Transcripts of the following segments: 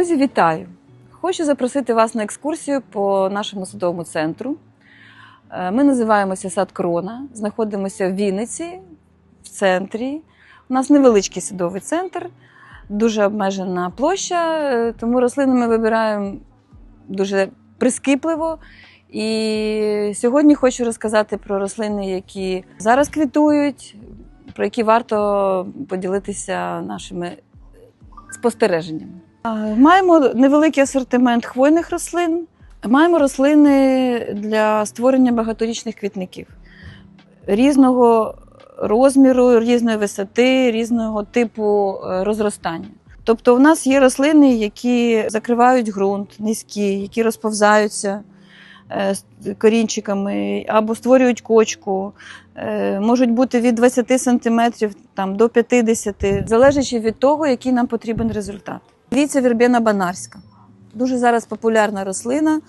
Друзі, вітаю! Хочу запросити вас на екскурсію по нашому садовому центру. Е, Ми називаємося Сад Крона, знаходимося в Вінниці, в центрі. У нас невеличкий садовий центр, дуже обмежена площа, е, тому рослини ми вибираємо дуже прискіпливо. І сьогодні хочу розказати про рослини, які зараз квітують, про які варто поділитися нашими спостереженнями. Маємо невеликий асортимент хвойних рослин. Маємо рослини для створення багаторічних квітників різного розміру, різної висоти, різного типу е, розростання. Тобто, в нас є рослини, які закривають ґрунт, низькі, які розповзаються е, корінчиками або створюють кочку. Е, Можуть бути від 20 см там, до 50 залежачи від того, який нам потрібен результат. Дивіться, вірбена банарська. Дуже зараз популярна рослина,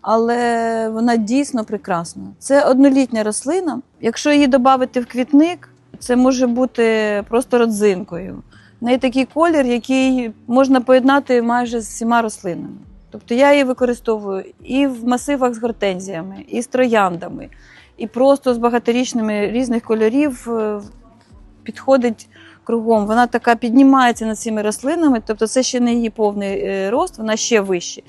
але вона дійсно прекрасна. Це однолітня рослина. Якщо її додати в квітник, це може бути просто родзинкою. В неї такий колір, який можна поєднати майже з всіма рослинами. Тобто я її використовую і в масивах з гортензіями, і з трояндами, і просто з багаторічними різних кольорів е, підходить кругом. Вона така піднімається над цими рослинами, тобто це ще не її повний е, рост, вона ще вище.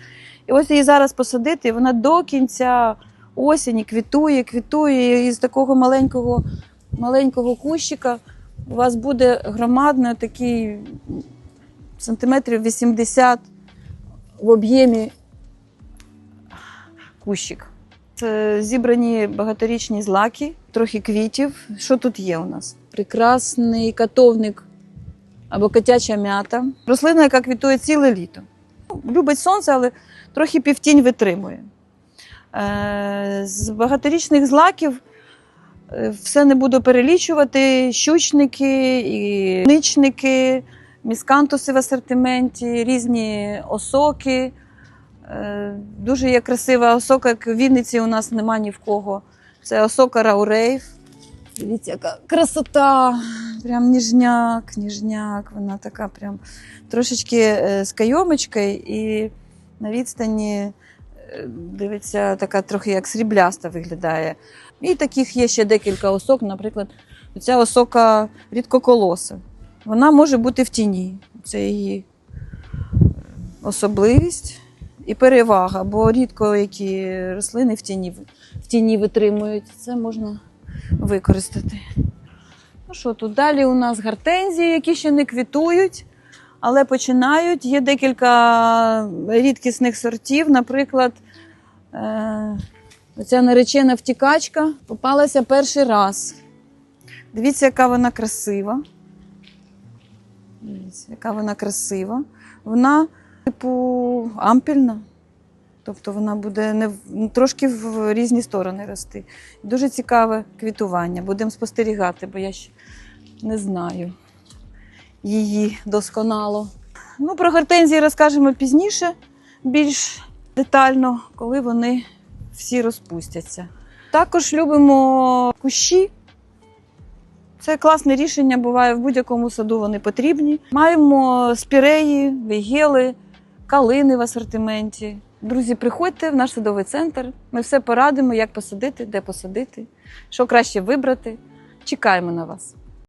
І ось її зараз посадити, і вона до кінця осені квітує, квітує. І з такого маленького, маленького кущика у вас буде громадний такий сантиметрів 80 в об'ємі кущик. Це зібрані багаторічні злаки, трохи квітів. Що тут є у нас? Прекрасний катовник або котяча м'ята. Рослина, яка квітує ціле літо. Любить сонце, але трохи півтінь витримує. Е, З багаторічних злаків е, все не буду перелічувати. Щучники, і ничники, міскантуси в асортименті, різні осоки. Е, Дуже є красива осока, як в Вінниці у нас нема ні в кого. Це осока Раурейв. Дивіться, яка красота! Прям ніжняк, ніжняк. Вона така прям трошечки е, з кайомочкою і на відстані е, дивиться, така трохи як срібляста виглядає. І таких є ще декілька осок, наприклад, ця осока рідкоколоса. Вона може бути в тіні. Це її особливість і перевага, бо рідко які рослини в тіні, в тіні витримують. Це можна використати. Ну що тут? Далі у нас гортензії, які ще не квітують, але починають. Є декілька рідкісних сортів. Наприклад, е- оця наречена втікачка попалася перший раз. Дивіться, яка вона красива. Дивіться, яка вона красива. Вона, типу, ампільна. Тобто вона буде не трошки в різні сторони рости. Дуже цікаве квітування. Будемо спостерігати, бо я ще не знаю її досконало. Ну, про гортензії розкажемо пізніше, більш детально, коли вони всі розпустяться. Також любимо кущі. Це класне рішення, буває в будь-якому саду вони потрібні. Маємо спіреї, вігели, калини в асортименті. Друзі, приходьте в наш садовий центр. Ми все порадимо, як посадити, де посадити, що краще вибрати. Чекаємо на вас.